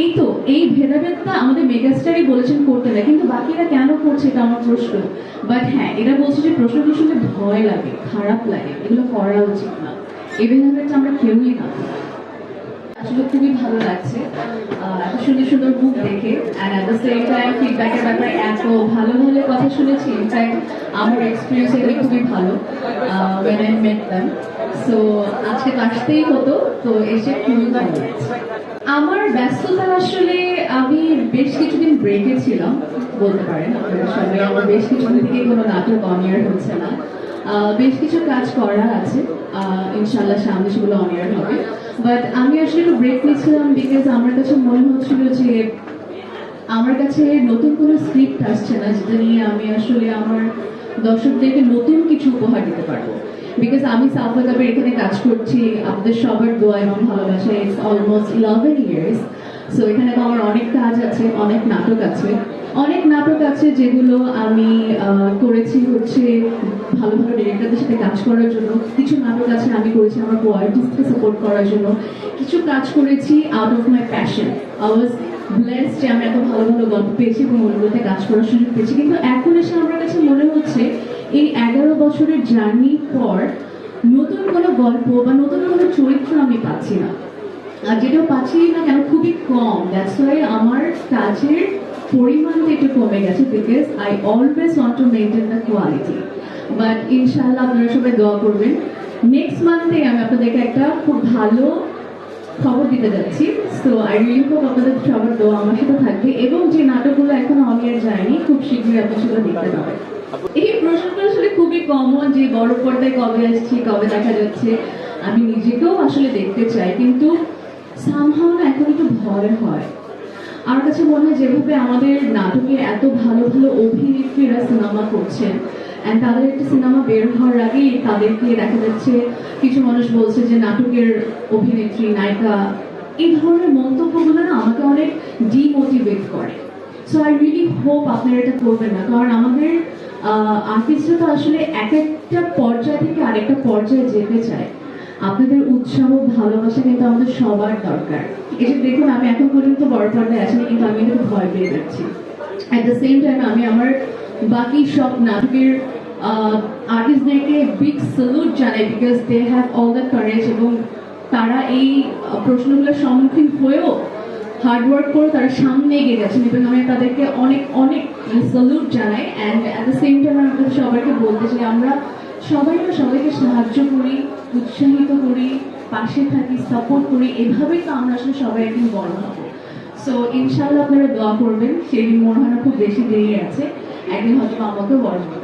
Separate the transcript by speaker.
Speaker 1: এই তো, এই ভেদাভেদটা আমাদের মেগাস্টারই বলেছেন করতে না, কিন্তু বাকিরা কেন করছে এটা আমার প্রশ্ন। বাট হ্যাঁ এটা বলছে যে প্রশ্নটা শুনলে ভয় লাগে, খারাপ লাগে, এগুলো করা উচিত না। এই ভেদাভেদটা আমরা কেউই না। আসলে খুবই ভালো লাগছে এত সুন্দর সুন্দর মুখ দেখে অ্যাট দ্য সেম টাইম ফিডব্যাকের ব্যাপারে এত ভালো ভালো কথা শুনেছি ইনফ্যাক্ট আমার এক্সপিরিয়েন্স এটা খুবই ভালো when I met them so আজকে আসতেই হতো, তো এসে খুবই ভালো লাগছে। আমার ব্যস্ততা আসলে আমি বেশ কিছুদিন ব্রেকে ছিলাম, বলতে পারেন। আপনারা সবাই আমার বেশ কিছুদিন থেকে কোনো নাটক অনিয়ার হচ্ছে না। বেশ কিছু কাজ করা আছে। ইনশাল্লাহ সামনে সেগুলো অনিয়ার হবে। বাট আমি আসলে একটু ব্রেক নিয়েছিলাম বিকজ আমার কাছে মনে হচ্ছিল যে আমার কাছে নতুন কোনো স্ক্রিপ্ট আসছে না, যেটা নিয়ে আমি আসলে আমার দর্শকদেরকে নতুন কিছু উপহার দিতে পারব। বিকজ আমি সাউথ কাপের এখানে কাজ করছি আপনাদের সবার দোয়া এবং ভালোবাসা it's almost eleven years so এখানে তো আমার অনেক কাজ আছে, অনেক নাটক আছে। অনেক নাটক আছে যেগুলো আমি করেছি হচ্ছে ভালো ভালো ডিরেক্টরদের সাথে কাজ করার জন্য। কিছু নাটক আছে আমি করেছি আমার কো আর্টিস্টকে সাপোর্ট করার জন্য। কিছু কাজ করেছি out of my passion I was blessed যে আমি এত ভালো ভালো গল্প পেয়েছি এবং ওগুলোতে কাজ করার সুযোগ পেয়েছি। কিন্তু এখন এসে আমার কাছে মনে হচ্ছে, এই এগারো বছরের জার্নির পর নতুন কোনো গল্প বা নতুন কোনো চরিত্র আমি পাচ্ছি না। আর যেটা পাচ্ছি না কেন, খুবই কম। দ্যাটস ওয়াই আমার কাজের পরিমাণটা একটু কমে গেছে because I always want to maintain the quality but ইনশাআল্লাহ আপনারা সবাই দোয়া করবেন। নেক্সট মান্থে আমি আপনাদেরকে একটা খুব ভালো খবর দিতে যাচ্ছি। সো আই রিয়েলি হোপ আপনাদের সবার দোয়া আমার সাথে থাকবে এবং যে নাটকগুলো এখনও অনিয়ার যায়নি, খুব শীঘ্রই আপনি সেগুলো দেখতে পাবেন। এই প্রশ্নটা আসলে খুবই কমন যে বড় পর্দায় কবে আসছি, কবে দেখা যাচ্ছে, আমি নিজেকেও আসলে দেখতে চাই, কিন্তু সামহাও না এখন একটু ভয় হয়। আমার কাছে মনে হয় যেভাবে আমাদের নাটকে এত ভালো ভালো অভিনেত্রীরা সিনেমা করছেন অ্যান্ড তাদের একটা সিনেমা বের হওয়ার আগেই তাদেরকে দেখা যাচ্ছে, কিছু মানুষ বলছে যে নাটকের অভিনেত্রী, নায়িকা, এই ধরনের মন্তব্যগুলো না আমাকে অনেক ডিমোটিভেট করে। সো আই রিয়েলি হোপ আপনারা এটা করবেন না। কারণ আমাদের আর্টিস্টরা তো আসলে এক একটা পর্যায় থেকে আরেকটা পর্যায়ে যেতে চায়। আপনাদের উৎসাহ, ভালোবাসা কিন্তু আমাদের সবার দরকার। যে দেখুন, আমি এখন পর্যন্ত বড় পর্দায় আসিনি কিন্তু আমি ভয় পেয়ে যাচ্ছি। অ্যাট দ্য সেম টাইম আমি আমার বাকি সব নাটকের আর্টিস্টদেরকে বিগ স্যালুট জানাই because they have all the courage এবং তারা এই প্রশ্নগুলোর সম্মুখীন হয়েও হার্ড ওয়ার্ক করে তারা সামনে এগিয়ে গেছেন এবং আমি তাদেরকে অনেক অনেক স্যালুট জানাই and at the same time আমি সবাইকে বলতে চাই, আমরা সবাই না সবাইকে সাহায্য করি, উৎসাহিত করি, পাশে থাকি সাপোর্ট করি, এভাবেই তো আমরা আসলে সবাই একদিন বড় হব। সো ইনশাল্লাহ আপনারা দোয়া করবেন সেদিন মনে হয় খুব বেশি দেরি আছে। একদিন হয়তো আমাকেও বড় হতে